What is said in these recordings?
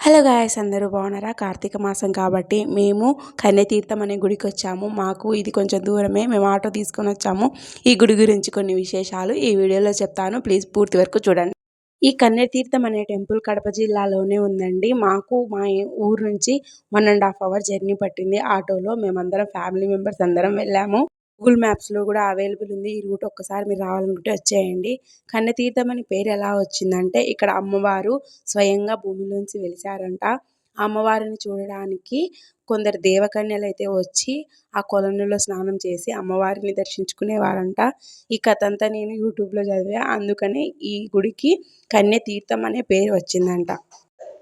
Hello guys అందరూ బాగున్నారా? కార్తీక మాసం కాబట్టి మేము కన్యతీర్థం అనే గుడికి వచ్చాము. మాకు ఇది కొంచెం దూరమే. మేము ఆటో తీసుకొని వచ్చాము. ఈ గుడి గురించి కొన్ని విశేషాలు ఈ వీడియోలో చెప్తాను. ప్లీజ్ పూర్తి వరకు చూడండి. ఈ కన్యతీర్థం అనే టెంపుల్ కడప జిల్లాలోనే ఉందండి. మాకు మా ఊరు నుంచి one and half hour journey పట్టింది ఆటోలో. మేమందరం ఫ్యామిలీ మెంబర్స్ అందరం వెళ్ళాము. గూగుల్ మ్యాప్స్లో కూడా అవైలబుల్ ఉంది. ఈ రూట్ ఒక్కసారి మీరు రావాలనుకుంటే వచ్చేయండి. కన్నెతీర్థం అని పేరు ఎలా వచ్చిందంటే ఇక్కడ అమ్మవారు స్వయంగా భూమిలోంచి వెలిశారంట. అమ్మవారిని చూడడానికి కొందరు దేవకన్యలు అయితే వచ్చి ఆ కొలనులో స్నానం చేసి అమ్మవారిని దర్శించుకునేవారంట. ఈ కథ అంతా నేను యూట్యూబ్లో చదివా. అందుకనే ఈ గుడికి కన్య తీర్థం అనే పేరు వచ్చిందంట.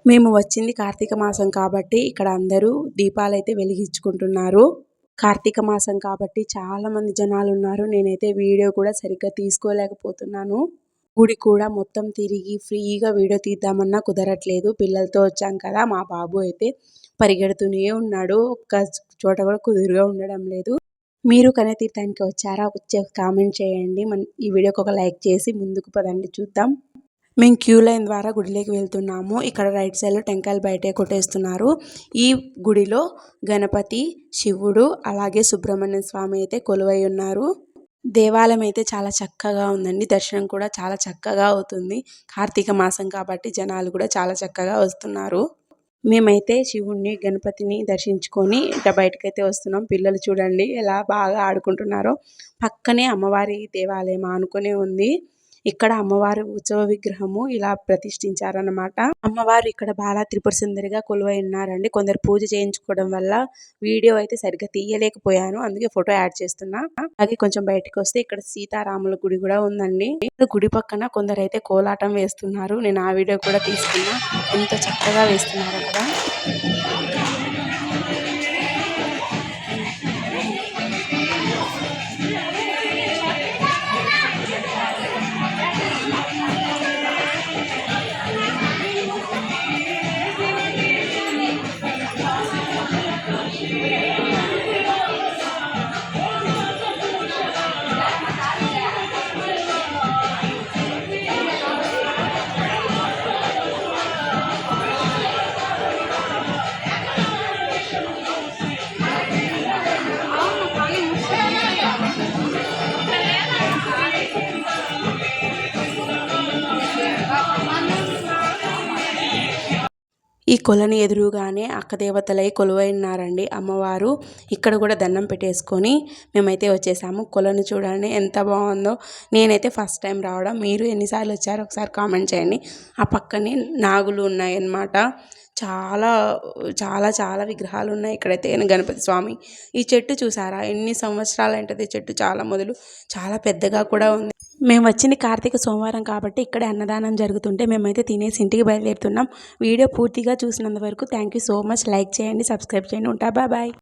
మేము వచ్చింది కార్తీక మాసం కాబట్టి ఇక్కడ అందరూ దీపాలైతే వెలిగించుకుంటున్నారు. కార్తీక మాసం కాబట్టి చాలామంది జనాలు ఉన్నారు. నేనైతే వీడియో కూడా సరిగ్గా తీసుకోలేకపోతున్నాను. గుడి కూడా మొత్తం తిరిగి ఫ్రీగా వీడియో తీద్దామన్నా కుదరట్లేదు. పిల్లలతో వచ్చాం కదా మా బాబు అయితే పరిగెడుతూనే ఉన్నాడు. ఒక్క చోట కూడా కుదురుగా ఉండడం లేదు. మీరు కనతీర్థానికి వచ్చారా? వచ్చే కామెంట్ చేయండి. మన ఈ వీడియోకి ఒక లైక్ చేసి ముందుకు పదండి. చూద్దాం. మేము క్యూ లైన్ ద్వారా గుడిలోకి వెళ్తున్నాము. ఇక్కడ రైట్ సైడ్లో టెంకాయలు బయటే కొట్టేస్తున్నారు. ఈ గుడిలో గణపతి శివుడు అలాగే సుబ్రహ్మణ్య స్వామి అయితే కొలువై ఉన్నారు. దేవాలయం అయితే చాలా చక్కగా ఉందండి. దర్శనం కూడా చాలా చక్కగా అవుతుంది. కార్తీక మాసం కాబట్టి జనాలు కూడా చాలా చక్కగా వస్తున్నారు. మేమైతే శివుణ్ణి గణపతిని దర్శించుకొని ఇట్లా బయటకైతే వస్తున్నాం. పిల్లలు చూడండి ఎలా బాగా ఆడుకుంటున్నారో. పక్కనే అమ్మవారి దేవాలయం ఆనుకునే ఉంది. ఇక్కడ అమ్మవారి ఉత్సవ విగ్రహము ఇలా ప్రతిష్ఠించారనమాట అమ్మవారు ఇక్కడ బాలా త్రిపుర సుందరిగా కొలువై ఉన్నారండి. కొందరు పూజ చేయించుకోవడం వల్ల వీడియో అయితే సరిగ్గా తీయలేకపోయాను. అందుకే ఫోటో యాడ్ చేస్తున్నా. అది కొంచెం బయటకు వస్తే ఇక్కడ సీతారాముల గుడి కూడా ఉందండి. గుడి పక్కన కొందరు అయితే కోలాటం వేస్తున్నారు. నేను ఆ వీడియో కూడా తీసుకున్నా. ఎంత చక్కగా వేస్తున్నారు కదా. ఈ కొలని ఎదురుగానే అక్కదేవతలై కొలువైనారండి అమ్మవారు. ఇక్కడ కూడా దండం పెట్టేసుకొని మేమైతే వచ్చేసాము. కొలను చూడండి ఎంత బాగుందో. నేనైతే ఫస్ట్ టైం రావడం. మీరు ఎన్నిసార్లు వచ్చారో ఒకసారి కామెంట్ చేయండి. ఆ పక్కనే నాగులు ఉన్నాయన్నమాట. చాలా చాలా చాలా విగ్రహాలు ఉన్నాయి ఇక్కడైతే గణపతి స్వామి. ఈ చెట్టు చూసారా? ఎన్ని సంవత్సరాలు అంటే చెట్టు చాలా మొదలు. చాలా పెద్దగా కూడా ఉంది. మేము వచ్చింది కార్తీక సోమవారం కాబట్టి ఇక్కడే అన్నదానం జరుగుతుంటే మేమైతే తినేసి ఇంటికి బయలుదేరుతున్నాం. వీడియో పూర్తిగా చూసినంత వరకు thank you so much. Like చేయండి సబ్స్క్రైబ్ చేయండి. ఉంటా బాయ్.